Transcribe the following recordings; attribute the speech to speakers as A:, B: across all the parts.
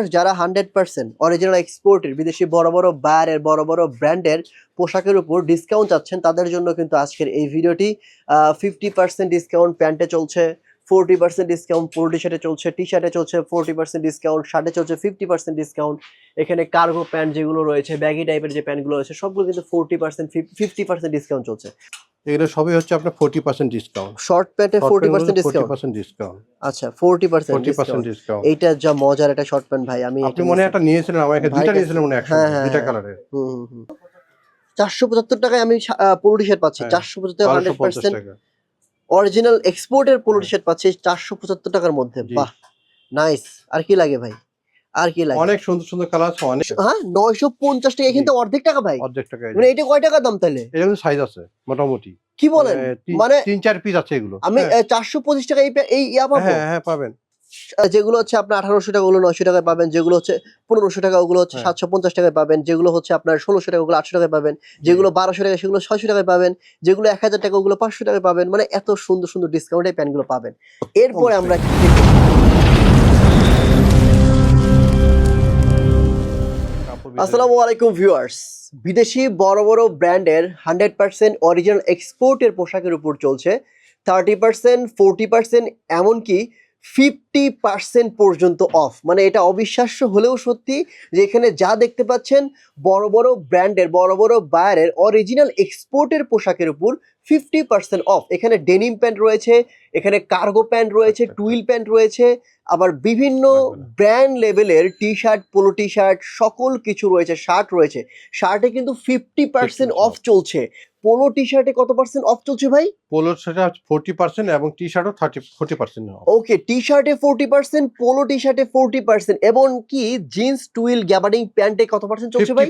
A: Viewers যারা hundred percent original এক্সপোর্টের বিদেশি বড় বড় বায়ারের বড় বড় ব্র্যান্ডের পোশাকের উপর ডিসকাউন্ট চাচ্ছেন, তাদের জন্য কিন্তু আজকের এই ভিডিওটি ফিফটি পার্সেন্ট ডিসকাউন্ট প্যান্টে চলছে forty percent discount polo T শার্টে চলছে টি শার্টে চলছে ফোরটি পার্সেন্ট ডিসকাউন্ট শার্টে চলছে ফিফটি পার্সেন্ট ডিসকাউন্ট এখানে কার্গো প্যান্ট যেগুলো রয়েছে ব্যাগি টাইপের যে প্যান্টগুলো রয়েছে, সবগুলো কিন্তু forty percent fifty percent discount চলছে।
B: এগুলো সবই হচ্ছে আপনার ফোর্টি পার্সেন্ট ডিসকাউন্ট
A: শর্ট প্যান্টে forty percent
B: forty
A: discount
B: percent discount
A: আচ্ছা forty percent
B: forty percent discount
A: এইটা যা মজার একটা শর্ট প্যান্ট ভাই আমি
B: আপনি মনে একটা নিয়েছিলেন আমার দুইটা নিয়েছিলেন মনে হয় একসাথে,
A: হ্যাঁ, হ্যাঁ,
B: দুইটা
A: হ্যাঁ।
B: কালারের
A: চারশো পঁচাত্তর টাকায় আমি পোলো টি শার্ট পাচ্ছি।
B: হ্যাঁ,
A: চারশো পঁচাত্তর
B: বারোশো
A: হান্ড্রেড পার্সেন্ট অরিজিনাল এক্সপোর্টের পোলো টি শার্ট পাচ্ছি চারশো পঁচাত্তর টাকার মধ্যে। বাহ নাইস আর কি লাগে ভাই? আর কি লাগে?
B: অনেক সুন্দর সুন্দর কালার আছে অনেক
A: হ্যাঁ নয়শো পঞ্চাশ টাকা কিন্তু অর্ধেক টাকা ভাই।
B: অর্ধেক টাকা
A: মানে এটা কয় টাকা দাম তাহলে?
B: এটা কিন্তু সাইজ আছে মোটামুটি।
A: কি বলেন?
B: মানে তিন-
A: মানে-
B: চার পিস আছে এগুলো।
A: আমি
B: হ্যাঁ,
A: চারশো পঁচিশ টাকা এই এই ইয়া পাবো?
B: হ্যাঁ হ্যাঁ পাবেন।
A: যেগুলো হচ্ছে আপনার আঠারোশো টাকা ওগুলো নয়শো টাকায় পাবেন যেগুলো হচ্ছে পনেরোশো টাকা ওগুলো হচ্ছে
B: হ্যাঁ।
A: সাতশো পঞ্চাশ টাকায় পাবেন যেগুলো হচ্ছে আপনার ষোলোশো টাকা ওগুলো আটশো টাকায় পাবেন যেগুলো বারোশো টাকা সেগুলো ছয়শো টাকায় পাবেন যেগুলো এক হাজার টাকা ওগুলো পাঁচশো টাকায় পাবেন মানে এত সুন্দর সুন্দর ডিসকাউন্টে প্যান্টগুলো পাবেন। এরপরে আমরা আসসালামু আলাইকুম ভিউয়ার্স। বিদেশি বড় বড় ব্র্যান্ডের হান্ড্রেড পার্সেন্ট অরিজিনাল এক্সপোর্টের পোশাকের উপর চলছে। থার্টি পার্সেন্ট, ফোরটি পার্সেন্ট, এমনকি ফিফটি পার্সেন্ট পর্যন্ত অফ। মানে এটা অবিশ্বাস্য হলেও সত্যি যে এখানে যা দেখতে পাচ্ছেন, বড় বড় ব্র্যান্ডের, বড় বড় বায়ারের অরিজিনাল এক্সপোর্টের পোশাকের উপর ফিফটি পার্সেন্ট অফ এখানে ডেনিম প্যান্ট রয়েছে এখানে কার্গো প্যান্ট রয়েছে
B: আচ্ছা,
A: টুইল প্যান্ট রয়েছে আবার বিভিন্ন ব্র্যান্ড লেভেলের T shirt polo T shirt সকল কিছু রয়েছে শার্ট রয়েছে। শার্টে কিন্তু ফিফটি পার্সেন্ট অফ চলছে। পোলো টি শার্টে কত পার্সেন্ট অফ চলছে ভাই?
B: পোলোর সেটা ফোর্টি পার্সেন্ট এবং T শার্টও thirty forty percent
A: okay T শার্টে forty percent polo T শার্টে ফোরটি পার্সেন্ট এবং কি জিন্স টুইল গ্যাবার্ডিং প্যান্টে কত পার্সেন্ট চলছে ভাই?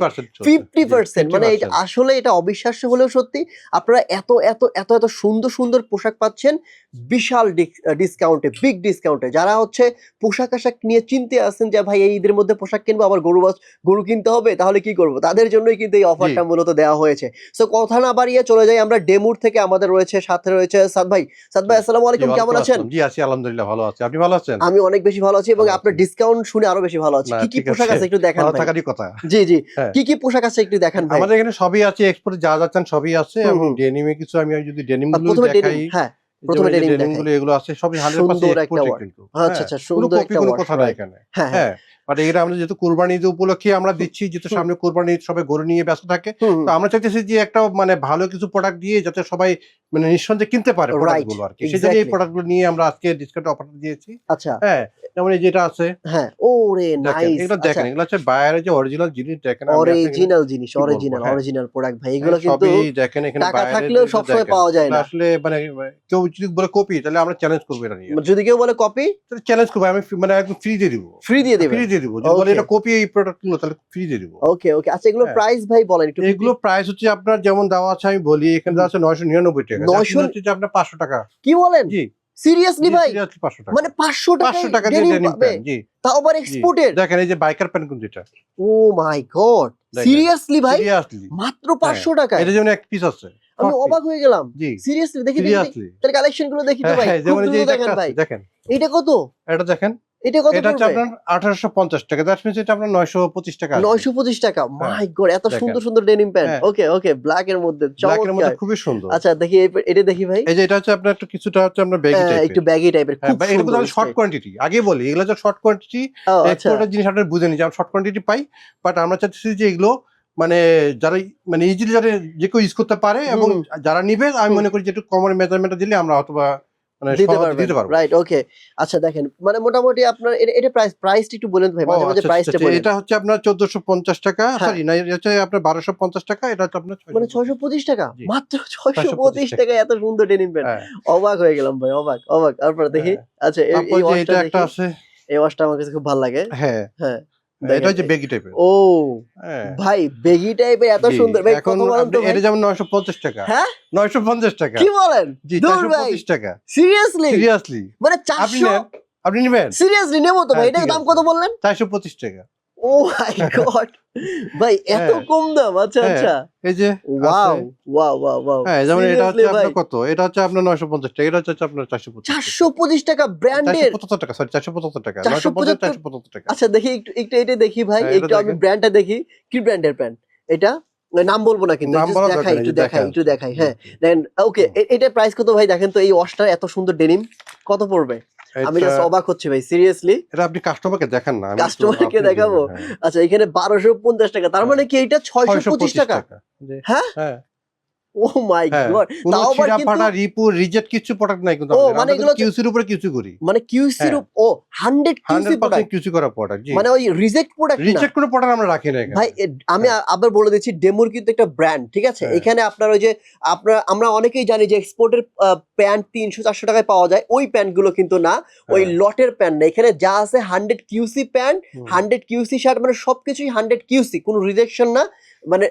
B: ফিফটি পার্সেন্ট
A: মানে আসলে এটা অবিশ্বাস্য হলেও সত্যি। আপনারা এত এত এত এত সুন্দর সুন্দর পোশাক পাচ্ছেন বিশাল ডিসকাউন্টে বিগ ডিসকাউন্টে যারা হচ্ছে পোশাক আশাক নিয়ে চিনতে আসছেন যে ভাই এই ঈদের মধ্যে পোশাক কিনবো আবার গরু বাছ- গরু কিনতে হবে তাহলে কি করব? তাদের জন্যই কিন্তু এই অফারটা মূলত দেওয়া হয়েছে। সো কথা না বাড়িয়ে চলে যাই আমরা ডেমুর থেকে। আমাদের রয়েছে সাথে রয়েছে সাদ ভাই। সাদ ভাই আসসালামু আলাইকুম কেমন আছেন?
B: জি আছি আলহামদুলিল্লাহ ভালো আছি। আপনি ভালো আছেন?
A: আমি অনেক বেশি ভালো আছি এবং আপনার ডিসকাউন্ট শুনে আরও বেশি ভালো আছি। কি কি পোশাক
B: আছে।
A: একটু দেখান ভাই।
B: থাকারই কথা।
A: জি জি।
B: হ্যাঁ।
A: কি কি পোশাক আছে একটু দেখান ভাই।
B: আমাদের এখানে সবই আছে এক্সপোর্ট যা যাচ্ছেন সবই আছে। এবং ডেনিমে কিছু আমি যদি
A: ডেনিমগুলো
B: দেখাই
A: হ্যাঁ প্রথমে
B: যেমন এই যে
A: denim
B: denim
A: দেখাই।
B: গুলো এগুলো আছে সবই হান্ড্রেড
A: সুন্দর
B: পার্সেন্ট
A: একটা
B: এক্সপোর্ট কিন্তু।
A: আচ্ছা আচ্ছা সুন্দর
B: কপি কোনো কথা নাই এখানে।
A: হ্যাঁ হ্যাঁ।
B: হ্যাঁ বাট এটা আমরা যেহেতু কোরবানি ঈদ উপলক্ষে আমরা দিচ্ছি যেহেতু সামনে কোরবানি সবাই গরু নিয়ে ব্যস্ত থাকে। তো আমরা চাইতেছি যে একটা মানে ভালো কিছু প্রোডাক্ট দিয়ে যাতে সবাই মানে নিঃসন্দেহে কিনতে পারে
A: Right,
B: প্রোডাক্টগুলো আর কি সেই জন্য এই
A: exactly.
B: প্রোডাক্টগুলো নিয়ে আমরা আজকে ডিসকাউন্ট অফার দিয়েছি।
A: আচ্ছা।
B: হ্যাঁ যেমন এই যেটা আছে।
A: হ্যাঁ ওরে নাইস
B: এগুলো দেখেন এগুলো হচ্ছে বাইরের যে অরিজিনাল জিনিস দেখেন
A: অরিজিনাল জিনিস অরিজিনাল
B: হ্যাঁ।
A: অরিজিনাল প্রোডাক্ট ভাই এগুলো
B: হ্যাঁ,
A: কিন্তু
B: সবই দেখেন এখানে
A: টাকা থাকলেও
B: যেগুলো
A: সবসময় পাওয়া যায় না।
B: আসলে মানে কেউ যদি বলে কপি তাহলে আমরা চ্যালেঞ্জ করব এটা নিয়ে।
A: যদি কেউ বলে কপি
B: তাহলে চ্যালেঞ্জ করব আমি মানে একদম ফ্রি দিয়ে দিব।
A: ফ্রি দিয়ে দেবে
B: ফ্রি দিয়ে দিব। যদি বলে এটা কপি এই প্রোডাক্টগুলো তাহলে ফ্রি দিয়ে দিব।
A: ওকে ওকে আচ্ছা এগুলো
B: হ্যাঁ।
A: প্রাইস ভাই বলেন একটু।
B: এগুলো প্রাইস হচ্ছে আপনার যেমন দেওয়া আছে আমি বলি এখানে দেওয়া আছে নয়শো নিরানব্বই টাকা।
A: 900
B: 900 হচ্ছে যে আপনার পাঁচশো টাকা।
A: কি বলেন?
B: জি।
A: সিরিয়াসলি ভাই? মানে পাঁচশো টাকা।
B: পাঁচশো টাকা দিয়ে ডেনিম প্যান্ট জি।
A: তাও আবার
B: জি। দেখেন এই যে বাইকার প্যান্ট কিন্তু এটা?
A: ও মাই গড সিরিয়াসলি ভাই?
B: সিরিয়াসলি
A: মাত্র পাঁচশো টাকা
B: এটা যেমন এক পিস আছে
A: আমি অবাক হয়ে গেলাম। সিরিয়াসলি দেখি তাহলে কালেকশনগুলো দেখি তো ভাই।
B: হ্যাঁ যেমন যে
A: দেখেন ভাই।
B: দেখেন।
A: এটা কত?
B: এটা দেখেন।
A: এটা কত
B: এটা হচ্ছে আপনার আঠারোশো পঞ্চাশ টাকা। দ্যাট মিনস এটা আপনার নয়শো পঁচিশ টাকা আসবে।
A: নয়শো পঁচিশ টাকা। মাই গড এত সুন্দর সুন্দর ডেনিম প্যান্ট
B: হ্যাঁ।
A: ওকে ওকে ব্ল্যাক এর মধ্যে
B: ব্ল্যাক এর মধ্যে খুবই সুন্দর।
A: আচ্ছা দেখি এটা দেখি ভাই।
B: এই যে এটা হচ্ছে আপনার একটু কিছুটা হচ্ছে আপনার বেগি
A: আহ, একটু
B: টাইপের
A: ব্যাগি টাইপের
B: হ্যাঁ
A: খুব
B: এটা
A: সুন্দর
B: শর্ট কোয়ান্টিটি আগে বলি এগুলো হচ্ছে শর্ট কোয়ান্টিটি
A: আচ্ছা।
B: জিনিস আপনার বুঝে নি যে আমরা শর্ট কোয়ান্টিটি পাই বাট আমরা চাচ্ছি যে এগুলো মানে যারা মানে ইজিলি যারা যে কেউ ইউজ করতে পারে এবং যারা নিবে আমি মনে করি যে একটু কমন মেজারমেন্ট দিলে আমরা অথবা মানে
A: দিতে
B: পারব।
A: রাইট ওকে আচ্ছা দেখেন মানে মোটামুটি আপনার এটা- প্রাইস প্রাইসটা একটু বলেন ভাই মাঝে মাঝে প্রাইসটা বলেন
B: এটা হচ্ছে আপনার চোদ্দশো পঞ্চাশ টাকা। সরি না এটা হচ্ছে আপনার বারোশো পঞ্চাশ টাকা এটা হচ্ছে আপনার
A: মানে ছয়শো পঁচিশ টাকা? মাত্র ছয়শো
B: 625
A: পঁচিশ
B: টাকা।
A: এত সুন্দর ডেনিম প্যান্ট
B: হ্যাঁ।
A: অবাক হয়ে গেলাম ভাই অবাক অবাক। তারপর দেখি
B: হ্যাঁ।
A: আচ্ছা এই- ওয়াশটা
B: একটা আছে।
A: এই ওয়াশটা আমার কাছে খুব ভালো লাগে।
B: হ্যাঁ।
A: হ্যাঁ।
B: এটা হচ্ছে বেগি টাইপের
A: ও
B: হ্যাঁ।
A: ভাই বেগি টাইপের এত সুন্দর ভাই
B: এখন
A: কত বলেন তো
B: আপনি- এটা যেমন নয়শো পঞ্চাশ টাকা।
A: হ্যাঁ?
B: নয়শো পঞ্চাশ টাকা।
A: কি বলেন?
B: জি টাকা।
A: সিরিয়াসলি
B: সিরিয়াসলি
A: মানে
B: আপনি
A: চারশো
B: নেন আপনি নেবেন।
A: সিরিয়াসলি নেব তো ভাই।
B: হ্যাঁ,
A: এটার দাম কত বললেন?
B: চারশো পঁচিশ টাকা।
A: ও মাই গড ভাই এত
B: হ্যাঁ।
A: কম দাম আচ্ছা
B: হ্যাঁ,
A: আচ্ছা।
B: এই যে
A: ওয়াও ওয়াও ওয়াও ওয়াও
B: হ্যাঁ যেমন এটা হচ্ছে আপনার কত? এটা হচ্ছে আপনার নয়শো পঞ্চাশ টাকা এটা হচ্ছে আপনার চারশো পঞ্চাশ
A: চারশো পঁচিশ টাকা
B: চারশো
A: ব্র্যান্ডের
B: পঁচাত্তর টাকা সরি চারশো পঁচাত্তর টাকা।
A: 475
B: নয়শো পঞ্চাশ চারশো পঁচাত্তর টাকা।
A: আচ্ছা দেখি একটু একটু এটা দেখি ভাই
B: হ্যাঁ,
A: একটু আমি। ব্র্যান্ডটা দেখি। কি ব্র্যান্ডের প্যান্ট এটা? নাম বলব না কিন্তু দেখাই একটু দেখাই
B: দেখায়
A: একটু দেখাই হ্যাঁ। দেন ওকে এটা প্রাইস কত ভাই? দেখেন তো এই ওয়াশটা এত সুন্দর ডেনিম কত পড়বে? আমি জাস্ট অবাক হচ্ছি ভাই সিরিয়াসলি
B: এটা আপনি কাস্টমারকে দেখান না
A: কাস্টমারকে দেখাবো?
B: হ্যাঁ।
A: আচ্ছা এখানে বারোশো পঞ্চাশ টাকা তার মানে কি এটা ছয়শো পঁচিশ টাকা
B: জি।
A: হ্যাঁ?
B: হ্যাঁ
A: ও মাই
B: হ্যাঁ
A: গড তাও আবার কিন্তু-
B: রিপু রিজেক্ট কিছু প্রোডাক্ট নাই কিন্তু
A: মানে
B: আমরা
A: এগুলো
B: কিউসির উপরে কিউসি করি।
A: মানে কিউসির
B: হ্যাঁ।
A: ও হান্ড্রেড কিউসি
B: 100%
A: প্রোডাক্ট
B: কিউসি করা প্রোডাক্ট জি।
A: মানে ওই রিজেক্ট প্রোডাক্ট না।
B: রিজেক্ট কোনো প্রোডাক্ট আমরা রাখি না
A: ভাই আমি আবার বলে দিচ্ছি ডেমোর কিন্তু একটা ব্র্যান্ড ঠিক আছে?
B: হ্যাঁ।
A: এখানে আপনার ওই যে আপনার আমরা অনেকেই জানি যে এক্সপোর্টের প্যান্ট তিনশো চারশো টাকায় পাওয়া যায় ওই প্যান্টগুলো কিন্তু না ওই
B: হ্যাঁ।
A: লটের প্যান্ট না। এখানে যা আছে হান্ড্রেড কিউসি প্যান্ট
B: হুম।
A: হান্ড্রেড কিউসি শার্ট মানে সবকিছুই হান্ড্রেড কিউসি কোনো রিজেকশন না। মানে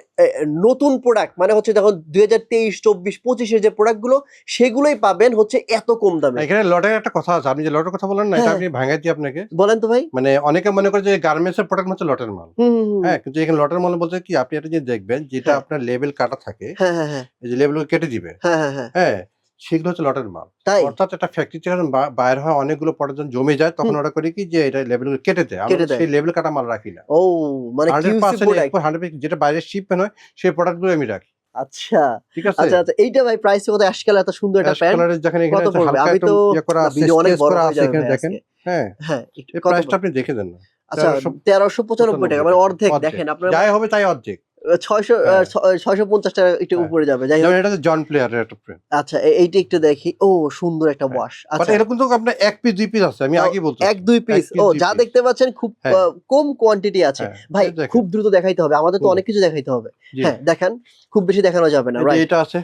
A: নতুন প্রোডাক্ট মানে হচ্ছে যখন দুই হাজার তেইশ চব্বিশ পঁচিশের যে প্রোডাক্টগুলো সেগুলোই পাবেন হচ্ছে এত কম দামে।
B: এখানে লটের একটা কথা আছে। আপনি যে লটের কথা বলেন না এটা
A: ভাঙাই
B: আমি ভাঙাচ্ছি আপনাকে।
A: বলেন তো ভাই।
B: মানে অনেকে মনে করে যে গার্মেন্টস এর প্রোডাক্ট হচ্ছে লটের মাল। হ্যাঁ কিন্তু এখানে লটের মাল বলতে কি আপনি একটা যে দেখবেন যেটা
A: হ্যাঁ।
B: আপনার লেভেল কাটা থাকে
A: হ্যাঁ হ্যাঁ হ্যাঁ।
B: এই যে লেভেল কেটে দিবে।
A: হ্যাঁ হ্যাঁ হ্যাঁ।
B: হ্যাঁ সেগুলো হচ্ছে লটের মাল।
A: তাই?
B: অর্থাৎ একটা ফ্যাক্টরি যখন বাইর হয় অনেকগুলো প্রোডাক্ট যখন জমে যায় তখন ওরা করে কি যে এটা লেভেল কেটে দেয়। আমরা সেই লেভেল কাটা মাল রাখি না।
A: ও মানে
B: যেটা বাইরে শিপমেন্ট হয় সেই প্রোডাক্টগুলো আমি রাখি।
A: আচ্ছা।
B: ঠিক আছে?
A: আচ্ছা আচ্ছা এইটা ভাই প্রাইস কত আজকাল এত সুন্দর একটা প্যান্ট
B: যেখানে এখানে? হালকা
A: আমি তো
B: ইয়ে
A: ভিডিও অনেক বড় হয়ে যাবে
B: দেখেন। হ্যাঁ
A: হ্যাঁ
B: প্রাইসটা আপনি দেখে দেন না।
A: আচ্ছা
B: 1395
A: তেরোশো পঁচানব্বই টাকা মানে অর্ধেক
B: অর্ধেক।
A: দেখেন আপনার
B: যাই হবে তাই অর্ধেক।
A: ছয়শো
B: হ্যাঁ।
A: ছয়শো পঞ্চাশ টাকা একটু
B: হ্যাঁ।
A: উপরে যাবে। যাই হোক।
B: এটা জন প্লেয়ারের একটা প্রিন্ট
A: আচ্ছা এইটা একটু দেখি। ও সুন্দর একটা
B: হ্যাঁ।
A: ওয়াশ আচ্ছা।
B: এরকম তো আপনার এক পিস দুই পিস আছে আমি
A: ও,
B: আগে বলছি
A: এক দুই পিস ও যা দেখতে পাচ্ছেন খুব
B: হ্যাঁ।
A: কম কোয়ান্টিটি আছে। ভাই খুব দ্রুত দেখাইতে হবে। আমাদের তো অনেক কিছু দেখাইতে হবে। হ্যাঁ দেখেন খুব বেশি দেখানো যাবে না রাইট
B: এটা আছে।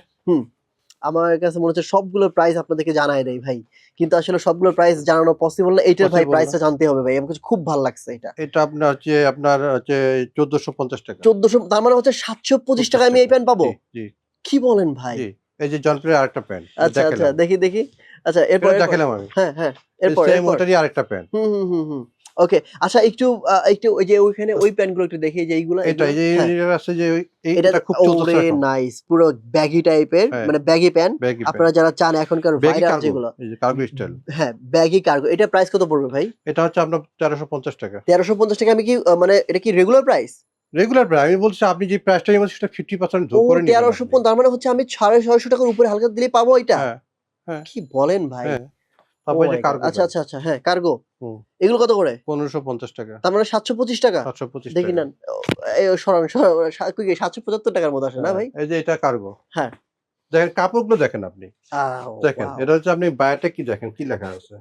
A: আমার কাছে মনে হচ্ছে সবগুলোর প্রাইস আপনাদেরকে জানাই দেয় ভাই। কিন্তু আসলে সবগুলোর প্রাইস জানানো পসিবল না এইটার ভাই। প্রাইসটা জানতে হবে ভাই। আমার কাছে খুব ভালো লাগছে এটা।
B: এটা আপনার হচ্ছে আপনার হচ্ছে চোদ্দশো পঞ্চাশ টাকা।
A: চোদ্দশো তার মানে হচ্ছে সাতশো পঁচিশ টাকা আমি এই প্যান্ট পাবো?
B: জি,
A: কি বলেন ভাই?
B: এই যে জন প্লেয়ার আরেকটা প্যান্ট
A: আচ্ছা আচ্ছা দেখি দেখি। আচ্ছা এরপর
B: দেখালাম আমি।
A: হ্যাঁ হ্যাঁ এরপর
B: সেম
A: এরপর।
B: ওটারই আরেকটা প্যান্ট।
A: হুম হুম হুম হুম। ওকে আচ্ছা একটু একটু ওই যে ওইখানে ওই প্যান্টগুলো একটু দেখি যে এইগুলো
B: এটা এই যে
A: হ্যাঁ।
B: আছে যে
A: এটা
B: খুব চলতেছে
A: ওরে নাইস পুরো ব্যাগি টাইপের
B: হ্যাঁ।
A: মানে ব্যাগি প্যান্ট আপনারা যারা চান এখনকার ভাইরাল যেগুলো
B: এই যে কার্গো স্টাইল
A: হ্যাঁ ব্যাগি কার্গো এটা প্রাইস কত পড়বে ভাই?
B: এটা হচ্ছে আপনার তেরোশো পঞ্চাশ টাকা।
A: তেরোশো পঞ্চাশ টাকা আমি কি মানে এটা কি রেগুলার প্রাইস
B: রেগুলার প্রাইস আমি বলছি আপনি যে প্রাইসটা বলছি সেটা ফিফটি পার্সেন্ট
A: ও
B: যোগ করে নিবেন
A: তেরোশো
B: আপনি।
A: তার মানে হচ্ছে আমি সাড়ে ছয়শো টাকার উপরে হালকা দিলে পাবো এটা?
B: হ্যাঁ।
A: কি বলেন ভাই?
B: হ্যাঁ। তারপরে যে কার্গো
A: আচ্ছা আচ্ছা আচ্ছা হ্যাঁ কার্গো এগুলো কত করে?
B: পনেরোশো পঞ্চাশ টাকা।
A: তার মানে টাকা? দেখি না এই সরান টাকার মতো আসে না ভাই?
B: এই যে এটা কার্গো
A: হ্যাঁ।
B: দেখেন কাপড়গুলো দেখেন আপনি। দেখেন এটা হচ্ছে আপনি বায়োটেক কি দেখেন কি লেখা আছে?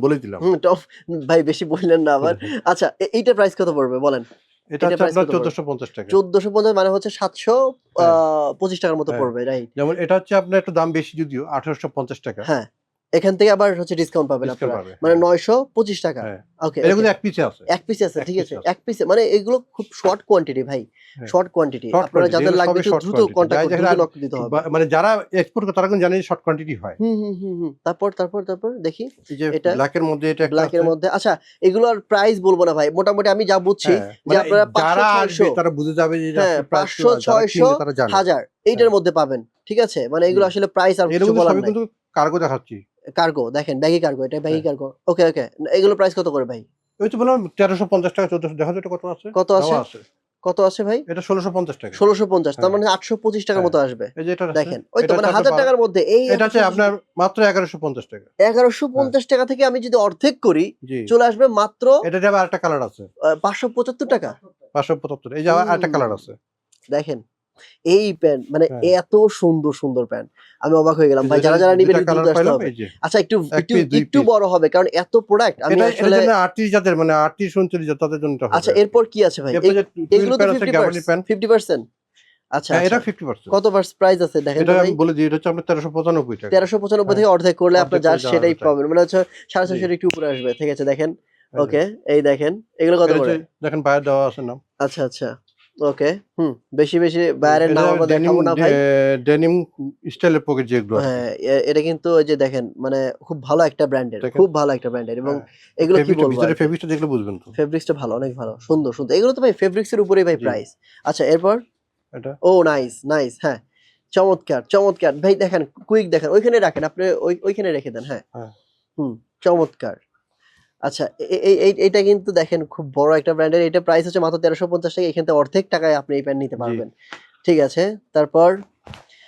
B: বলে দিলাম।
A: টপ ভাই বেশি বললেন না আবার। আচ্ছা এ- এইটার প্রাইস কত পড়বে বলেন?
B: এটা হচ্ছে
A: price
B: আপনার
A: কত পড়বে?
B: চোদ্দশো পঞ্চাশ টাকা
A: চোদ্দশো পঞ্চাশ মানে হচ্ছে সাতশো
B: হ্যাঁ।
A: পঁচিশ টাকার মতো
B: হ্যাঁ।
A: পড়বে রাইট
B: যেমন এটা হচ্ছে আপনার একটু দাম বেশি যদিও আঠারোশো পঞ্চাশ টাকা
A: হ্যাঁ এখান থেকে আবার হচ্ছে ডিসকাউন্ট পাবেন আপনারা। মানে
B: হ্যাঁ।
A: নয়শো পঁচিশ টাকা।
B: হ্যাঁ।
A: ওকে
B: এটা কিন্তু এক পিসে আছে।
A: এক পিস আছে ঠিক আছে। এক পিসে মানে এগুলো খুব শর্ট কোয়ান্টিটি ভাই।
B: হ্যাঁ।
A: শর্ট কোয়ান্টিটি আপনারা যাদের লাগবে একটু দ্রুত কন্টাক্ট দ্রুত নক দিতে হবে।
B: মানে যারা এক্সপোর্ট করে তারা কিন্তু জানেন শর্ট কোয়ান্টিটি হয়।
A: হুম হুম হুম তারপর তারপর তারপর দেখি। এটা
B: ব্ল্যাকের মধ্যে এটা একটা
A: ব্ল্যাক এর
B: আছে।
A: মধ্যে। আচ্ছা এগুলোর প্রাইস বলব না ভাই। মোটামুটি আমি যা বুঝছি
B: হ্যাঁ,
A: যে
B: মানে
A: আপনারা পাঁচশো,
B: যারা আসবে
A: ছয়শো,
B: তারা বুঝে যাবে যে এটা
A: হ্যাঁ,
B: আসলে price
A: পাঁচশো,
B: কি, যারা কিনবে
A: ছয়শো,
B: তারা জানে।
A: হাজার। এইটার মধ্যে পাবেন ঠিক আছে? মানে এগুলো আসলে প্রাইস আর কিছু বলার নাই।
B: কার্গো দেখাচ্ছি।
A: কার্গো দেখেন ব্যাগি কার্গো এটা ব্যাগি
B: হ্যাঁ।
A: কার্গো ওকে ওকে এগুলো প্রাইস কত করে ভাই?
B: ওই তো বললাম তেরোশো পঞ্চাশ টাকা চোদ্দশো দেখা যায় এটা কত আছে?
A: কত আছে? কত আছে ভাই?
B: এটা ষোলোশো পঞ্চাশ টাকা।
A: ষোলোশো পঞ্চাশ তার
B: হ্যাঁ।
A: মানে আটশো পঁচিশ টাকার
B: হ্যাঁ।
A: মতো আসবে।
B: এই যে এটা
A: দেখেন ওই তো মানে
B: হচ্ছে
A: হাজার
B: আপনার
A: টাকার মধ্যে এই
B: এটা হচ্ছে আপনার মাত্র এগারোশো পঞ্চাশ টাকা।
A: এগারোশো পঞ্চাশ টাকা থেকে আমি যদি অর্ধেক করি চলে আসবে মাত্র
B: এটা যাবে আরেকটা কালার আছে।
A: পাঁচশো পঁচাত্তর টাকা।
B: পাঁচশো পঁচাত্তর এই যে আরেকটা কালার আছে।
A: দেখেন এই প্যান্ট মানে
B: হ্যাঁ।
A: এত সুন্দর সুন্দর প্যান্ট। আমি অবাক হয়ে গেলাম। ভাই যারা যারা নিবেন
B: কালার
A: আসতে হবে। আচ্ছা একটু একটু একটু বড় হবে কারণ এত প্রোডাক্ট আমি
B: এটা
A: আসলে
B: এটার জন্য আটত্রিশ যাদের মানে আটত্রিশ উনত্রিশ তাদের জন্য এটা
A: আচ্ছা এরপর কি আছে ভাই? এগুলো তো
B: প্যান্ট আছে
A: fifty
B: gabardine pant
A: fifty percent আচ্ছা
B: হ্যাঁ এটা
A: আচ্ছা।
B: ফিফটি পার্সেন্ট
A: কত প্রাইস আছে? দেখেন
B: এটা আমি বলে দিই এটা হচ্ছে আপনার তেরোশো পঁচানব্বই টাকা।
A: তেরোশো পঁচানব্বই
B: হ্যাঁ।
A: থেকে অর্ধেক করলে আপনার যা সেটাই। পাবেন মানে হচ্ছে সাড়ে
B: জি।
A: ছয়শোর একটু উপরে আসবে। ঠিক আছে দেখেন। ওকে এই দেখেন। এগুলো কত
B: এটা
A: করে?
B: দেখেন বাইরে দেওয়া আছে নাম।
A: আচ্ছা আচ্ছা। ওকে হুম বেশি বেশি বাইরের নাম আমরা দেখাবো না ভাই।
B: ডেনিম স্টাইলের পকেট যেগুলো
A: হ্যাঁ এটা কিন্তু ওই যে দেখেন মানে খুব ভালো একটা ব্র্যান্ডের খুব ভালো একটা ব্র্যান্ডের এবং
B: হ্যাঁ,
A: এগুলো কি বলব
B: ভিতরে ফেব্রিকটা দেখলে বুঝবেন তো।
A: ফেব্রিক্সটা ভালো অনেক ভালো সুন্দর সুন্দর। এগুলো তো ভাই ফেব্রিক্স এর উপরেই ভাই প্রাইস আচ্ছা এরপর?
B: এটা?
A: ও নাইস নাইস হ্যাঁ। চমৎকার চমৎকার। ভাই দেখেন কুইক দেখেন ওইখানে রাখেন আপনি ওই ওইখানে রেখে দেন হ্যাঁ।
B: হ্যাঁ।
A: হুম চমৎকার। আচ্ছা এইটা কিন্তু দেখেন খুব বড় একটা ব্র্যান্ডের এটা প্রাইস হচ্ছে মাত্র তেরোশো পঞ্চাশ টাকা এখান থেকে অর্ধেক টাকায় আপনি এই প্যান্ট নিতে পারবেন। ঠিক আছে? তারপর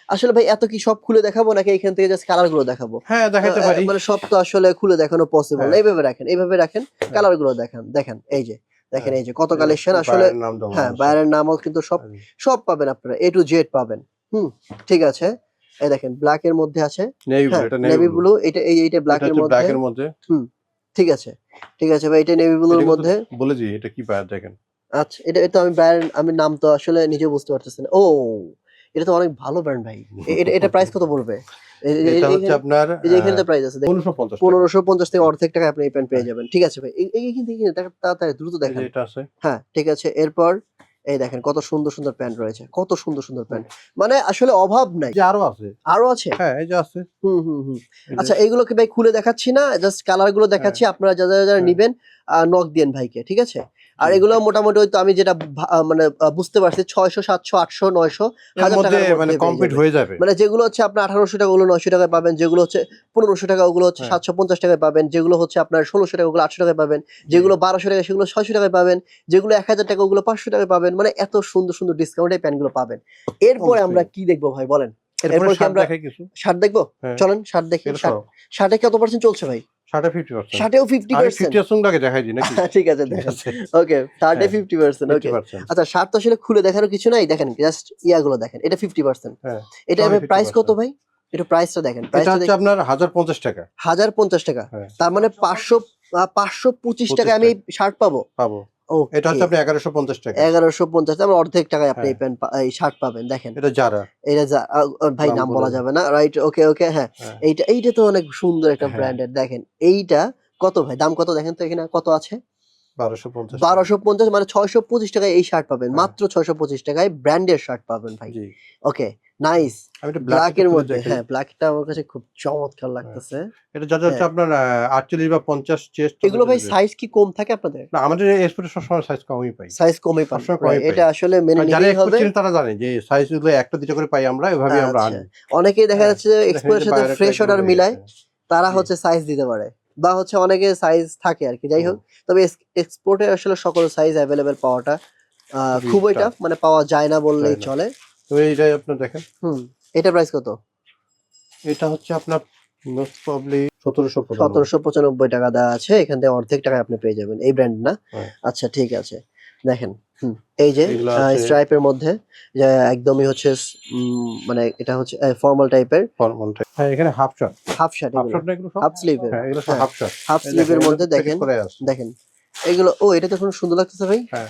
A: আসলে ভাই এত কি সব খুলে দেখাবো নাকি এখান থেকে জাস্ট কালারগুলো দেখাবো?
B: হ্যাঁ দেখাতে পারি।
A: মানে সব তো আসলে খুলে দেখানো পসিবল
B: হ্যাঁ।
A: এইভাবে রাখেন এইভাবে রাখেন কালারগুলো দেখেন দেখেন এই যে দেখেন এই যে কত কালেকশন আসলে
B: নাম দেওয়া
A: হ্যাঁ। বাইরের নামও কিন্তু সব সব পাবেন আপনারা এ টু জেড পাবেন হুম ঠিক আছে? এই দেখেন ব্ল্যাক এর মধ্যে আছে
B: নেভি ব্লু
A: হ্যাঁ
B: এটা
A: নেভি ব্লু এটা এই এইটা ব্ল্যাক এর মধ্যে
B: মধ্যে।
A: ঠিক আছে ঠিক আছে ভাই এটা নেভি ব্লুর মধ্যে
B: বলে দিই এটা কি পায় দেখেন?
A: আচ্ছা এটা এটা আমি ব্র্যান্ড আমি নাম তো আসলে নিজে বুঝতে পারতেছি না। ও এটা তো অনেক ভালো ব্র্যান্ড ভাই। এটা এটা প্রাইস কত পড়বে? এ-
B: এটা হচ্ছে আপনার
A: এই যে এখানে তো প্রাইস আছে দেখেন।
B: পনেরোশো পঞ্চাশ
A: পনেরোশো পঞ্চাশ থেকে অর্ধেক টাকা আপনি এই প্যান্ট পেয়ে যাবেন। ঠিক আছে ভাই এই- থেকে তাড়াতাড়ি দ্রুত দেখেন।
B: এটা আছে।
A: হ্যাঁ ঠিক আছে এরপর এই দেখেন কত সুন্দর সুন্দর প্যান্ট রয়েছে কত সুন্দর সুন্দর প্যান্ট। মানে আসলে অভাব নাই।
B: যে আরও আছে?
A: আরও আছে?
B: হ্যাঁ এই যে আছে।
A: হুম হুম হুম। আচ্ছা এইগুলো এইগুলোকে ভাই খুলে দেখাচ্ছি না জাস্ট কালারগুলো দেখাচ্ছি আপনারা যারা যারা
B: নেবেন
A: নিবেন নক দেন ভাইকে ঠিক আছে? আর এগুলো মোটামুটি হয়তো আমি যেটা মানে বুঝতে পারছি ছয়শো সাতশো আটশো নয়শো হাজার
B: মানে কমপ্লিট হয়ে যাবে।
A: মানে যেগুলো হচ্ছে আপনার আঠারোশো টাকা ওগুলো নয়শো টাকায় পাবেন যেগুলো হচ্ছে পনেরোশো টাকা ওগুলো হচ্ছে
B: হ্যাঁ।
A: সাতশো পঞ্চাশ টাকায় পাবেন যেগুলো হচ্ছে আপনার ষোলোশো টাকা ওগুলো আটশো টাকায় পাবেন যেগুলো বারোশো টাকা সেগুলো ছয়শো টাকায় পাবেন যেগুলো এক হাজার টাকা ওগুলো পাঁচশো টাকায় পাবেন মানে এত সুন্দর সুন্দর ডিসকাউন্টে প্যান্টগুলো পাবেন। এরপরে আমরা কি দেখব ভাই বলেন?
B: এরপরে
A: আমরা শার্ট দেখব?
B: হ্যাঁ।
A: চলেন শার্ট দেখি শার্টে কত পার্সেন্ট চলছে ভাই?
B: শার্টে ফিফটি পার্সেন্ট
A: শার্টেও ফিফটি পার্সেন্ট
B: ফিফটি আগে দেখাই দিই নাকি?
A: ঠিক আছে
B: ঠিক
A: দেখেন
B: আছে।
A: ওকে শার্টে
B: হ্যাঁ,
A: ফিফটি পার্সেন্ট ওকে আচ্ছা শার্ট তো আসলে খুলে কিছু নাই দেখেন জাস্ট ইয়াগুলো দেখেন এটা ফিফটি পার্সেন্ট
B: হ্যাঁ,
A: এটা প্রাইস কত
B: 50%
A: ভাই? একটু প্রাইসটা দেখেন প্রাইসটা
B: হচ্ছে আপনার হাজার পঞ্চাশ টাকা।
A: হাজার পঞ্চাশ টাকা।
B: হ্যাঁ।
A: তার মানে পাঁচশো পাঁচশো পঁচিশ টাকা আমি শার্ট পাবো।
B: পাবো। এটা হচ্ছে আপনি এগারোশো পঞ্চাশ টাকা।
A: এগারোশো পঞ্চাশ আমার অর্ধেক টাকায় আপনি এই
B: হ্যাঁ।
A: প্যান্ট এই শার্ট পাবেন দেখেন।
B: এটা যারা।
A: এটা ভাই
B: নাম বলা
A: যাবে না রাইট ওকে ওকে হ্যাঁ। এইটা এইটা তো অনেক সুন্দর একটা। ব্র্যান্ডের দেখেন। এইটা কত ভাই? দাম কত দেখেন তো এখানে কত আছে?
B: বারোশো পঞ্চাশ
A: বারোশো পঞ্চাশ মানে ছয়শো পঁচিশ টাকায় এই শার্ট পাবেন।
B: হ্যাঁ।
A: মাত্র ছয়শো পঁচিশ টাকায় ব্র্যান্ডের শার্ট পাবেন ভাই। ওকে নাইস ব্ল্যাক এর মধ্যে হ্যাঁ ব্ল্যাকটা আমার কাছে খুব চমৎকার লাগতেছে।
B: এটা যাদের হচ্ছে
A: হ্যাঁ।
B: আপনার আটচল্লিশ বা পঞ্চাশ চেস্ট
A: এগুলো ভাই সাইজ কি কম থাকে আপনাদের?
B: না আমাদের এক্সপোর্টের সবসময় সাইজ কমই পাই।
A: সাইজ কমই
B: পাই।
A: এটা আসলে মেনে
B: যারা এক্সপোর্ট
A: হবে।
B: চিনেন তারা জানে যে সাইজগুলো একটা দুটো করে পাই আমরা এভাবে আমরা
A: আচ্ছা।
B: আনি।
A: অনেকেই দেখা
B: হ্যাঁ,
A: যাচ্ছে যে এক্সপোর্টের সাথে ফ্রেশ অর্ডার মিলায় তারা হচ্ছে সাইজ দিতে পারে। বা হচ্ছে অনেকে সাইজ থাকে আর কি। যাই হোক তবে এক্সপোর্টে আসলে সকল সাইজ অ্যাভেলেবেল পাওয়াটা
B: খুবই
A: টাফ মানে পাওয়া যায় না বললেই চলে।
B: তো এইটাই আপনার দেখেন।
A: হুম এটা প্রাইস কত?
B: এটা হচ্ছে আপনার মোস্ট প্রবলি সতেরোশো
A: সতেরোশো পঁচানব্বই টাকা দেওয়া আছে এখান থেকে অর্ধেক টাকায় আপনি পেয়ে যাবেন। এই ব্র্যান্ড না?
B: হ্যাঁ।
A: আচ্ছা ঠিক আছে। দেখেন হুম এই যে স্ট্রাইপের মধ্যে যে একদমই হচ্ছে উম, মানে এটা হচ্ছে ফর্মাল টাইপের
B: হ্যাঁ এখানে half short
A: half shirt
B: half short এগুলো
A: হাফ
B: হ্যাঁ এগুলো
A: হ্যাঁ।
B: হাফ শর্ট
A: হাফ স্লিভের মধ্যে দেখেন দেখেন। এগুলো ও এটা তো এখন সুন্দর লাগতেছে ভাই?
B: হ্যাঁ।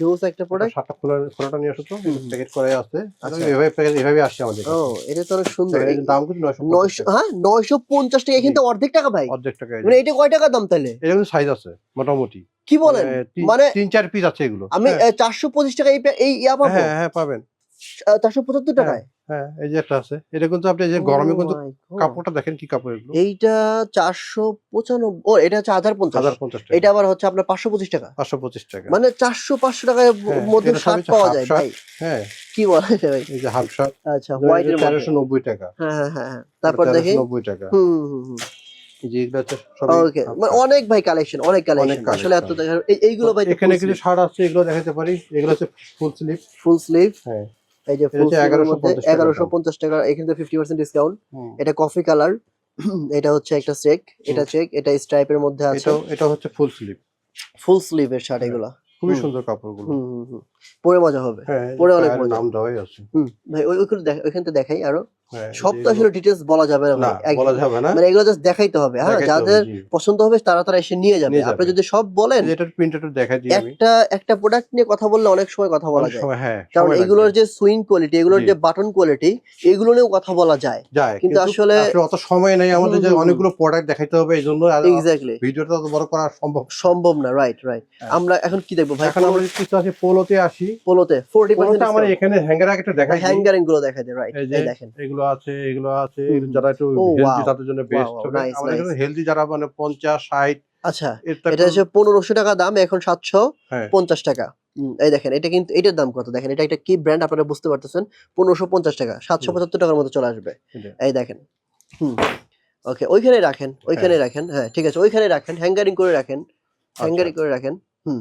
A: জোস একটা প্রোডাক্ট
B: সাতটা খোলা খোলাটা নিয়ে আসো তো। প্যাকেট করে আছে
A: আচ্ছা।
B: এভাবে প্যাকেট এভাবে আসছে আমাদের
A: ও এটা তো অনেক সুন্দর।
B: এর দাম কিন্তু নয়শো
A: নয়শো হ্যাঁ নয়শো পঞ্চাশ টাকা। কিন্তু অর্ধেক টাকা ভাই।
B: অর্ধেক টাকা
A: মানে এটা কয় টাকা দাম তাহলে?
B: এটা কিন্তু সাইজ আছে মোটামুটি।
A: কি বলেন?
B: মানে তিন-
A: মানে
B: চার পিস আছে এগুলো।
A: আমি
B: হ্যাঁ,
A: চারশো পঁচিশ টাকা এই এই ইয়া পাবো?
B: হ্যাঁ হ্যাঁ পাবেন।
A: চারশো পঁচাত্তর টাকায়?
B: হ্যাঁ এই যে একটা আছে। এটা কিন্তু আপনি যে গরমে
A: Oh
B: কিন্তু কাপড়টা দেখেন কি কাপড় এগুলো।
A: এইটা চারশো পঁচানব্বই ও এটা হচ্ছে হাজার পঞ্চাশ।
B: হাজার পঞ্চাশ টাকা।
A: এটা আবার হচ্ছে আপনার পাঁচশো পঁচিশ টাকা।
B: পাঁচশো পঁচিশ টাকা।
A: মানে চারশো পাঁচশো টাকায়
B: হ্যাঁ,
A: মধ্যে শার্ট পাওয়া যায় ভাই।
B: হ্যাঁ।
A: কি বলে ভাই?
B: এই যে হাফ শার্ট
A: আচ্ছা হোয়াইট
B: তেরোশো নব্বই টাকা।
A: হ্যাঁ হ্যাঁ হ্যাঁ হ্যাঁ। তারপর দেখি।
B: নব্বই টাকা।
A: হুম হুম হুম ওকে মানে অনেক ভাই কালেকশন অনেক কালেকশন আসলে এত এইগুলো ভাই
B: এখানে কিছু শার্ট আছে এগুলো দেখাতে পারি। এগুলো হচ্ছে ফুল স্লিভ
A: ফুল স্লিভ
B: হ্যাঁ।
A: এই যে
B: এটা
A: ফুল
B: হচ্ছে
A: স্লিভের মধ্যে
B: 1150 টাকা
A: এগারোশো পঞ্চাশ টাকা এখানে তো ফিফটি পার্সেন্ট ডিসকাউন্ট এটা কফি কালার এটা হচ্ছে একটা চেক এটা চেক এটা স্ট্রাইপের মধ্যে আছে।
B: এটা হচ্ছে ফুল স্লিভ
A: ফুল স্লিভের শার্ট। এগুলা।
B: খুবই সুন্দর কাপড়গুলো।
A: হুম হুম। পরে মজা হবে।
B: হ্যাঁ
A: পরে অনেক মজা।
B: নাম দেওয়াই আছে।
A: হুম ভাই ওই ওইগুলো দেখ ওইখান থেকে দেখাই আরও।
B: হ্যাঁ,
A: সব তো আসলে ডিটেলস বলা যাবে না
B: বলা যাবে না।
A: মানে এগুলো জাস্ট দেখাইতে হবে। হ্যাঁ যাদের পছন্দ হবে তারা তারা এসে নিয়ে যাবে। আপনি যদি সব বলেন
B: এটার প্রিন্ট একটু দেখাই দিই
A: একটা একটা প্রোডাক্ট নিয়ে কথা বললে অনেক সময় কথা বলা যায়।
B: হ্যাঁ
A: কারণ এগুলোর যে সুইং কোয়ালিটি এগুলোর যে বাটন কোয়ালিটি এগুলো নিয়েও কথা বলা যায়। কিন্তু আসলে-
B: অত সময় নেই আমাদের যে। অনেকগুলো প্রোডাক্ট দেখাইতে হবে এই জন্য
A: এক্স্যাক্টলি
B: ভিডিওটা অত বড় করা সম্ভব
A: সম্ভব না রাইট রাইট। আমরা এখন কি দেখব ভাই?
B: এখন আমরা কিছু আছে পোলোতে আসি
A: পোলোতে ফোর্টি
B: কোনটা আমার এখানে হ্যাঙ্গার আগে দেখাই
A: হ্যাঙ্গারিংগুলো দেখা যায় রাইট
B: এই
A: দেখেন।
B: এগুলো আছে এগুলো আছে যারা একটু হেলদি তাদের জন্য বেস্ট আমাদের এখানে হেলদি যারা মানে পঞ্চাশ ষাট
A: আচ্ছা
B: এটা
A: হচ্ছে পনেরোশো টাকা দাম এখন সাতশো
B: হ্যাঁ।
A: পঞ্চাশ টাকা। এই দেখেন এটা কিন্তু এটার দাম কত? দেখেন এটা একটা কি ব্র্যান্ড আপনারা বুঝতে পারতেছেন? পনেরোশো পঞ্চাশ টাকা সাতশো
B: হুম।
A: পঁচাত্তর টাকার মতো চলে আসবে। এই দেখেন হুম। ওকে ওইখানে রাখেন ওইখানে রাখেন হ্যাঁ ঠিক আছে ওইখানে রাখেন হ্যাঙ্গারিং করে রাখেন
B: আচ্ছা।
A: হ্যাঙ্গারিং করে রাখেন হুম।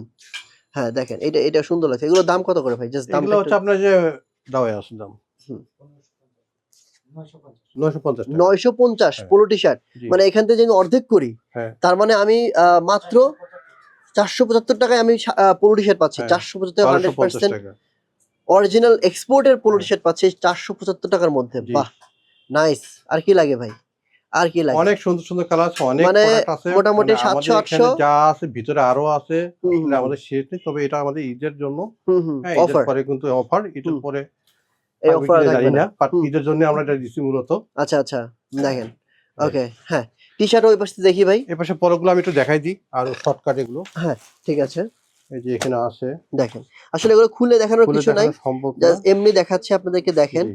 A: হ্যাঁ দেখেন এটা এটা সুন্দর লাগছে। এগুলো দাম কত করে ভাই? জাস্ট দাম
B: হচ্ছে আপনার যে দাওয়ায় আছে দাম। নয়শো পঞ্চাশ হ্যাঁ।
A: পোলো টি শার্ট মানে এখান থেকে যদি আমি অর্ধেক করি
B: হ্যাঁ।
A: তার মানে আমি আহ, মাত্র চারশো পঁচাত্তর টাকায় আমি পোলো টি শার্ট পাচ্ছি।
B: হ্যাঁ,
A: চারশো পঁচাত্তর হান্ড্রেড পার্সেন্ট অরিজিনাল এক্সপোর্টের পোলো টি। শার্ট পাচ্ছি। চারশো পঁচাত্তর টাকার মধ্যে। বাহ! নাইস আর কি লাগে ভাই? আর কি লাগে?
B: অনেক সুন্দর সুন্দর কালার আছে অনেক
A: মানে মোটামুটি
B: মানে আমাদের
A: 700, 800
B: যা আছে ভিতরে আরও আছে আমাদের শেষ নেই তবে এটা আমাদের ঈদের জন্য।
A: হুম
B: হ্যাঁ
A: অফার
B: পরে কিন্তু অফার ঈদের পরে
A: এই অফার থাকবে না।
B: বাট ঈদের জন্য আমরা এটা দিচ্ছি মূলত।
A: আচ্ছা আচ্ছা দেখেন। ওকে হ্যাঁ। টি শার্ট ওই পাশে দেখি ভাই।
B: এ পাশে পরগুলো আমি একটু দেখাই দিই আর শর্টকাট এগুলো।
A: ঠিক আছে।
B: এই যে এখানে আছে।
A: দেখেন। আসলে এগুলো খুলে দেখানোর কিছু নাই। জাস্ট এমনি দেখাচ্ছি আপনাদেরকে দেখেন।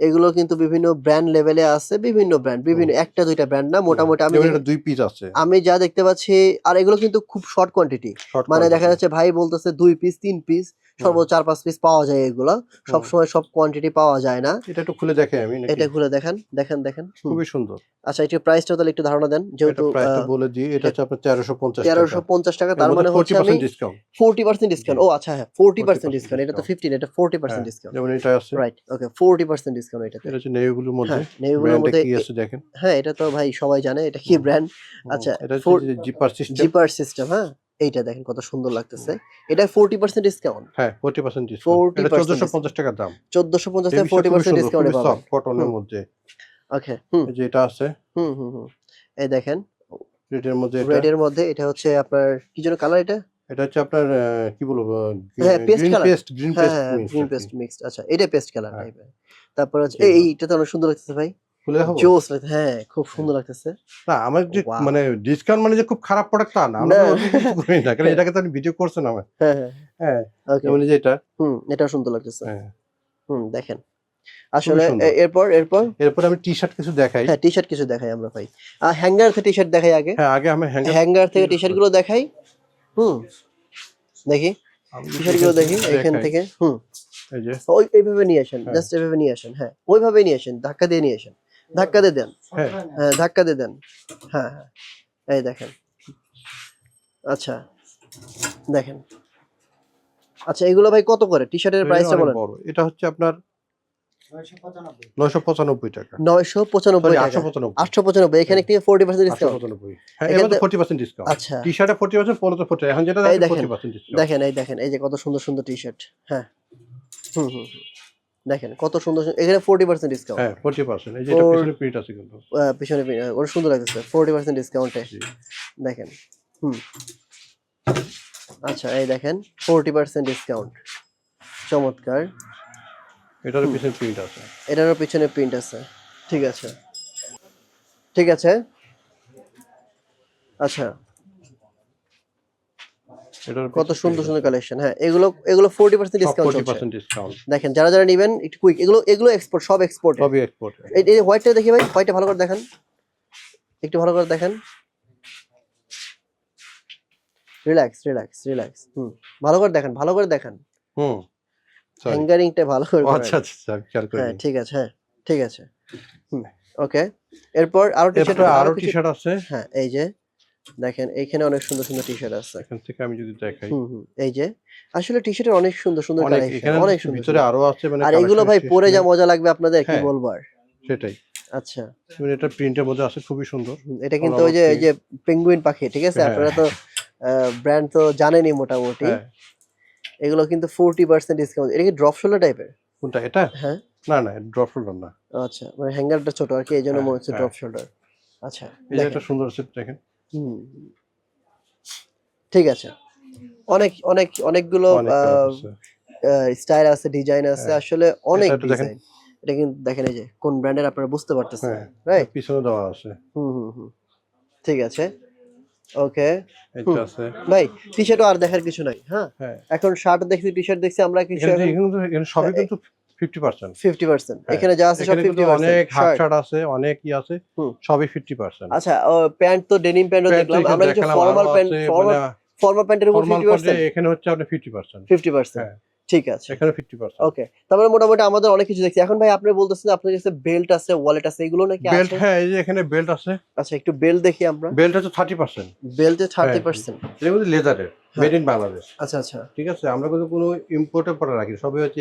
A: এগুলো কিন্তু বিভিন্ন ব্র্যান্ড লেভেলে আছে বিভিন্ন ব্র্যান্ড বিভিন্ন একটা দুইটা ব্র্যান্ড না মোটামুটি আমি
B: দুই পিস আছে।
A: আমি যা দেখতে পাচ্ছি আর এগুলো কিন্তু খুব শর্ট কোয়ান্টিটি মানে দেখা যাচ্ছে ভাই বলতেছে দুই পিস তিন পিস সর্বোচ্চ চার পাঁচ পিস পাওয়া যায় এগুলো। সব সময় সব কোয়ান্টিটি পাওয়া যায় না।
B: এটা একটু খুলে দেখে আমি
A: এটা খুলে দেখেন দেখেন দেখেন।
B: খুবই সুন্দর।
A: আচ্ছা এটার প্রাইসটা তাহলে একটু ধারণা দেন। যেহেতু
B: বলে দিই এটা হচ্ছে আপনার তেরোশো পঞ্চাশ
A: তেরোশো পঞ্চাশ টাকা তার মানে হচ্ছে আমি
B: ডিসকাউন্ট
A: ফোর্টি পার্সেন্ট ডিসকাউন্ট ও আচ্ছা হ্যাঁ ফোর্টি পার্সেন্ট
B: 40%
A: ডিসকাউন্ট এটা তো
B: discount।
A: ফিফটিন এটা ফোর্টি পার্সেন্ট ডিসকাউন্ট
B: যেমন এটা আছে।
A: Right okay forty percent discount এটাতে।
B: এটা হচ্ছে নেভিগুলোর মধ্যে।
A: হ্যাঁ নেভিগুলোর মধ্যে
B: কি আছে দেখেন।
A: হ্যাঁ এটা তো ভাই সবাই জানে এটা কি ব্র্যান্ড আচ্ছা,
B: এটা জিপার সিস্টেম
A: জিপার সিস্টেম হ্যাঁ। এইটা দেখেন কত সুন্দর লাগতেছে। এটা ফোর্টি পার্সেন্ট ডিসকাউন্ট
B: হ্যাঁ ফোর্টি পার্সেন্ট ডিসকাউন্ট
A: 40%
B: এটা চোদ্দশো পঞ্চাশ টাকার দাম।
A: চোদ্দশো পঞ্চাশ থেকে ফোর্টি পার্সেন্ট ডিসকাউন্টে পাবেন।
B: কটনের মধ্যে।
A: ওকে হুম।
B: এই যে এটা আছে।
A: হুম হুম হুম। এই দেখেন।
B: রেডের মধ্যে এটা।
A: রেড এর মধ্যে এটা হচ্ছে আপনার কি যেন কালার এটা?
B: এটা হচ্ছে আপনার কি বলব
A: হ্যাঁ,
B: green paste green paste
A: green paste mixed আচ্ছা এটা পেস্ট কালার। টাইপের তারপর হচ্ছে এইটা তো অনেক সুন্দর লাগতেছে ভাই।
B: খুলে দেখাবো?
A: জোস হ্যাঁ খুব সুন্দর লাগতেছে।
B: না আমার যে মানে ডিসকাউন্ট মানে যে খুব খারাপ প্রোডাক্ট তা না আমরা তো ওরকম কিছু করি না কারণ এটাকে তো আপনি ভিডিও করছেন আমার
A: হ্যাঁ হ্যাঁ।
B: হ্যাঁ যেমন যে এটা।
A: হুম এটা সুন্দর লাগতেছে।
B: হ্যাঁ।
A: হুম দেখেন। আসলে এরপর এরপর?
B: এরপর আমি টি শার্ট কিছু দেখাই।
A: হ্যাঁ টি শার্ট কিছু দেখাই আমরা ভাই। হ্যাঙ্গার থেকে টি শার্ট দেখাই আগে।
B: হ্যাঁ আগে আমি হ্যাঙ্গার
A: থেকে টি শার্টগুলো দেখাই। হুম দেখি। টি শার্টগুলো দেখি এখান থেকে। হুম।
B: এই
A: ওই এইভাবে নিয়ে আসেন
B: হ্যাঁ।
A: জাস্ট এইভাবে নিয়ে আসেন হ্যাঁ। ওইভাবে নিয়ে আসেন ধাক্কা দিয়ে নিয়ে আসেন। ধাক্কা দিয়ে দেন।
B: হ্যাঁ।
A: হ্যাঁ ধাক্কা দিয়ে দেন। হ্যাঁ হ্যাঁ। এই দেখেন। আচ্ছা দেখেন। আচ্ছা এগুলো ভাই কত করে? টি শার্টের প্রাইসটা বলেন।
B: এটা হচ্ছে আপনার নয়শো পঁচানব্বই টাকা।
A: এখানে কি ডিসকাউন্ট
B: হ্যাঁ
A: এখান
B: ডিসকাউন্ট
A: আচ্ছা।
B: টি শার্টে ফোর্টি পার্সেন্ট পনেরো ফোর্টি এখন যেটা
A: দেখেন,
B: ডিসকাউন্ট
A: এই দেখেন এই যে কত সুন্দর সুন্দর টি শার্ট হ্যাঁ হুম হুম। দেখেন কত সুন্দর এখানে ফোর্টি পার্সেন্ট ডিসকাউন্ট
B: হ্যাঁ ফোর্টি পার্সেন্ট এই যে পিছনে প্রিন্ট আছে কিন্তু।
A: পিছনে ওর সুন্দর লাগতেছে ফোর্টি পার্সেন্ট ডিসকাউন্টে দেখেন হুম। আচ্ছা এই দেখেন ফোর্টি পার্সেন্ট ডিসকাউন্ট চমৎকার।
B: এটার পিছনে প্রিন্ট আছে।
A: এটারও পিছনে প্রিন্ট আছে। ঠিক আছে। ঠিক আছে। আচ্ছা কত সুন্দর সুন্দর কালেকশন হ্যাঁ এগুলো এগুলো ফোর্টি পার্সেন্ট ডিসকাউন্ট
B: ফোর্টি
A: চলছে।
B: পার্সেন্ট ডিসকাউন্ট
A: দেখেন যারা যারা নেবেন একটু কুইক এগুলো এগুলো এক্সপোর্ট সব এক্সপোর্ট
B: সবই এক্সপোর্ট
A: এই হোয়াইটটা দেখি ভাই হোয়াইটটা ভালো করে দেখেন। একটু ভালো করে দেখেন। রিল্যাক্স রিল্যাক্স রিল্যাক্স হুম ভালো করে দেখেন ভালো করে দেখেন।
B: হুম
A: হ্যাঙ্গারিংটা ভালো করে
B: আচ্ছা আচ্ছা আচ্ছা, খেয়াল করি
A: হ্যাঁ ঠিক আছে হ্যাঁ ঠিক আছে। হুম ওকে এরপর আরও টি শার্ট
B: আরও টি শার্ট আছে।
A: হ্যাঁ এই যে। দেখেন এইখানে অনেক সুন্দর সুন্দর টি শার্ট আছে।
B: এখান থেকে আমি যদি দেখাই।
A: এই যে আসলে টি শার্টের অনেক সুন্দর সুন্দর কালেকশন অনেক সুন্দর
B: ভিতরে আরও আছে মানে
A: আর এগুলো ভাই পরে যা মজা লাগবে আপনাদের কি
B: হ্যাঁ।
A: বলব আর
B: সেটাই।
A: আচ্ছা।
B: মানে এটা প্রিন্টের মধ্যে আছে খুবই সুন্দর।
A: এটা কিন্তু ওই যে এই যে পেঙ্গুইন পাখি ঠিক আছে?
B: হ্যাঁ।
A: আপনারা তো ব্র্যান্ড তো জানেনই মোটামুটি।
B: হ্যাঁ।
A: এগুলো কিন্তু ফোরটি পার্সেন্ট ডিসকাউন্ট এটা কি ড্রপ শোল্ডার টাইপের
B: কোনটা এটা?
A: হ্যাঁ।
B: না না ড্রপ শোল্ডার না।
A: আচ্ছা মানে হ্যাঙ্গারটা ছোট আর কি এই জন্য
B: হ্যাঁ,
A: মনে হচ্ছে। ড্রপ শোল্ডার আচ্ছা
B: একটা সুন্দর আছে দেখেন।
A: ঠিক আছে। অনেক অনেক অনেকগুলো
B: অনেক
A: স্টাইল আছে ডিজাইন আছে
B: হ্যাঁ।
A: আসলে অনেক। ডিজাইন এটা কিন্তু দেখেন এই যে কোন ব্র্যান্ডের আপনারা বুঝতে পারতেছেন
B: হ্যাঁ
A: রাইট
B: পিছনে দেওয়া আছে।
A: হুম হুম হুম। ঠিক আছে। ওকে। ভাই টি শার্টও আর দেখার কিছু নাই হ্যাঁ?
B: হ্যাঁ।
A: এখন শার্ট দেখছি টি শার্ট দেখছি আমরা কিছু
B: সবই
A: হ্যাঁ,
B: কিন্তু ফিফটি পার্সেন্ট
A: ফিফটি পার্সেন্ট
B: হ্যাঁ,
A: এখানে যা আছে সব
B: এখানে
A: ফিফটি
B: কিন্তু অনেক হাফ শার্ট আছে অনেক আছে সবই ফিফটি পার্সেন্ট
A: আচ্ছা প্যান্ট তো ডেনিম প্যান্টও দেখলাম। আমরা কিছু ফর্মাল প্যান্ট ফর্মাল ফর্মাল প্যান্টের উপর
B: ফর্মাল
A: ফিফটি পার্সেন্ট
B: এখানে হচ্ছে হ্যাঁ।
A: ঠিক আছে।
B: এখানে ফিফটি পার্সেন্ট
A: ওকে। তারপরে মোটামুটি আমাদের অনেক কিছু দেখছি। এখন ভাই আপনি বলতেছেন আপনার কাছে বেল্ট আছে ওয়ালেট আছে এগুলো নাকি
B: বেল্ট হ্যাঁ এই যে এখানে বেল্ট আছে।
A: আচ্ছা একটু বেল্ট দেখি আমরা।
B: বেল্ট হচ্ছে থার্টি পার্সেন্ট
A: বেল্টে থার্টি
B: হ্যাঁ।
A: পার্সেন্ট
B: এর মধ্যে লেদারের। মেড ইন বাংলাদেশ
A: আচ্ছা আচ্ছা।
B: ঠিক আছে? আমরা কিন্তু কোনো ইম্পোর্টের পরে রাখি সবই হচ্ছে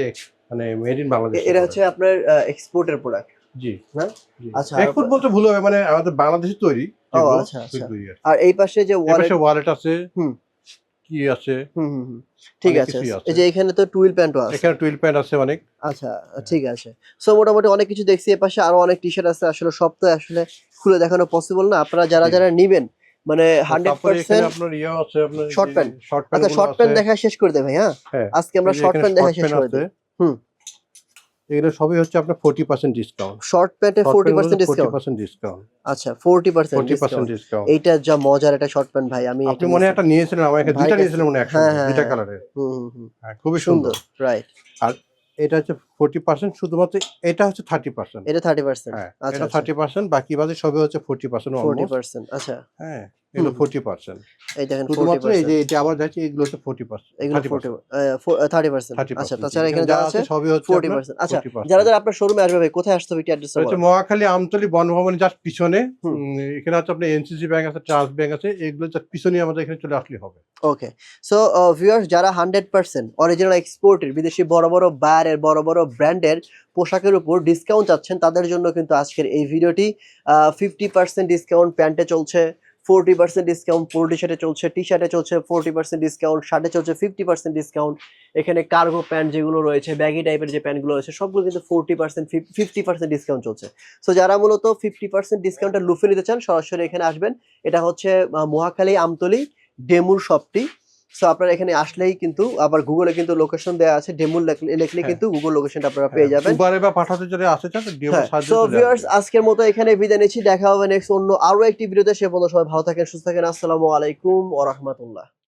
B: মানে মেড ইন বাংলাদেশ
A: এটা হচ্ছে আপনার এক্সপোর্টের প্রোডাক্ট
B: জি
A: হ্যাঁ? আচ্ছা,
B: এক্সপোর্ট বলতে ভুল হবে মানে আমাদের বাংলাদেশে তৈরি
A: ও, আচ্ছা, আচ্ছা।
B: আর
A: এই পাশে যে
B: এর
A: ওয়ালেট
B: ওয়ালেট আছে
A: হুম।
B: কি আছে
A: হুম হুম হুম। ঠিক আছে। এই যে এখানে তো টুইল প্যান্টও আছে।
B: এখানে টুইল প্যান্ট আছে অনেক।
A: আচ্ছা ঠিক আছে। সো মোটামুটি অনেক কিছু দেখছি এ পাশে আরও অনেক টি শার্ট আছে। আসলে সব তো আসলে খুলে দেখানো পসিবল না। আপনারা যারা যারা নিবেন মানে হান্ড্রেড
B: তারপরে এখানে
A: পার্সেন্ট
B: আপনার ইয়ে আছে আপনার
A: Short pant।
B: শর্ট
A: আচ্ছা শর্ট প্যান্ট দেখা শেষ করে দে ভাই হ্যাঁ?
B: হ্যাঁ।
A: আজকে আমরা শর্ট প্যান্ট দেখা শেষ করে দিই হুম।
B: এগুলো সবই হচ্ছে আপনার ফোর্টি পার্সেন্ট ডিসকাউন্ট
A: শর্ট প্যান্টে forty percent
B: forty
A: discount
B: percent discount
A: আচ্ছা forty percent
B: forty percent discount
A: এইটা যা মজার একটা শর্ট প্যান্ট ভাই আমি
B: আপনি
A: এটা
B: মনে একটা নিয়েছিলেন আমার
A: ভাই
B: দুইটা নিয়েছিলেন মনে একসাথে
A: হ্যাঁ,
B: দুইটা
A: হ্যাঁ। হুম হুম হুম।
B: হ্যাঁ খুবই
A: সুন্দর। রাইট
B: এটা হচ্ছে ফোর্টি পার্সেন্ট শুধুমাত্র এটা হচ্ছে থার্টি পার্সেন্ট
A: এটা থার্টি পার্সেন্ট
B: হ্যাঁ
A: আচ্ছা
B: এটা থার্টি পার্সেন্ট বাকি বাদে সবই হচ্ছে ফোর্টি পার্সেন্ট
A: ফোর্টি পার্সেন্ট আচ্ছা।
B: হ্যাঁ। এগুলো
A: হুম।
B: ফোর্টি পার্সেন্ট
A: এই দেখেন
B: শুধুমাত্র এই যে এটা আবার যাচ্ছে এগুলো হচ্ছে ফোর্টি পার্সেন্ট
A: এগুলো ফোর্টি থার্টি পার্সেন্ট
B: থার্টি
A: আচ্ছা তাছাড়া এখানে যা আছে
B: সবই হচ্ছে
A: ফোর্টি
B: আপনার
A: পার্সেন্ট আচ্ছা যারা যারা আপনার শোরুমে আসবে ভাই কোথায় আসতে হবে অ্যাড্রেস
B: হচ্ছে মহাখালী আমতলি বনভবন যার পিছনে এখানে হচ্ছে আপনার এনসিসি ব্যাংক আছে ট্রাস্ট ব্যাংক আছে এগুলো যার পিছনে আমাদের এখানে চলে আসলে হবে।
A: ওকে সো ভিউয়ার্স যারা হান্ড্রেড পার্সেন্ট অরিজিনাল এক্সপোর্টের বিদেশি বড় বড় বায়ারের বড় বড় ব্র্যান্ডের পোশাকের উপর ডিসকাউন্ট চাচ্ছেন তাদের জন্য কিন্তু আজকের এই ভিডিওটি ফিফটি পার্সেন্ট ডিসকাউন্ট প্যান্টে চলছে। Forty percent discount polo T শার্টে চলছে টি শার্টে চলছে ফোরটি পার্সেন্ট ডিসকাউন্ট শার্টে চলছে ফিফটি পার্সেন্ট ডিসকাউন্ট এখানে কার্গো প্যান্ট যেগুলো রয়েছে ব্যাগি টাইপের যে প্যান্টগুলো রয়েছে, সবগুলো কিন্তু forty percent fifty percent discount চলছে। সো যারা মূলত ফিফটি পার্সেন্ট ডিসকাউন্টটা লুফে নিতে চান, সরাসরি এখানে আসবেন। এটা হচ্ছে মহাখালী আমতলি ডেমুর শপটি সো আপনারা এখানে আসলেই কিন্তু আবার গুগলে কিন্তু লোকেশন দেওয়া আছে ডেমো লেখলে
B: হ্যাঁ।
A: কিন্তু গুগল লোকেশনটা আপনারা পেয়ে যাবেন।
B: উবারে বা পাঠাতে যদি চান
A: হ্যাঁ সো ভিউয়ার্স আজকের মতো এখানে বিদায় নিচ্ছি দেখা হবে নেক্সট অন্য আরও একটি ভিডিওতে সে পর্যন্ত সবাই ভালো থাকেন সুস্থ থাকেন আসসালামু আলাইকুম ওয়া রাহমাতুল্লাহ।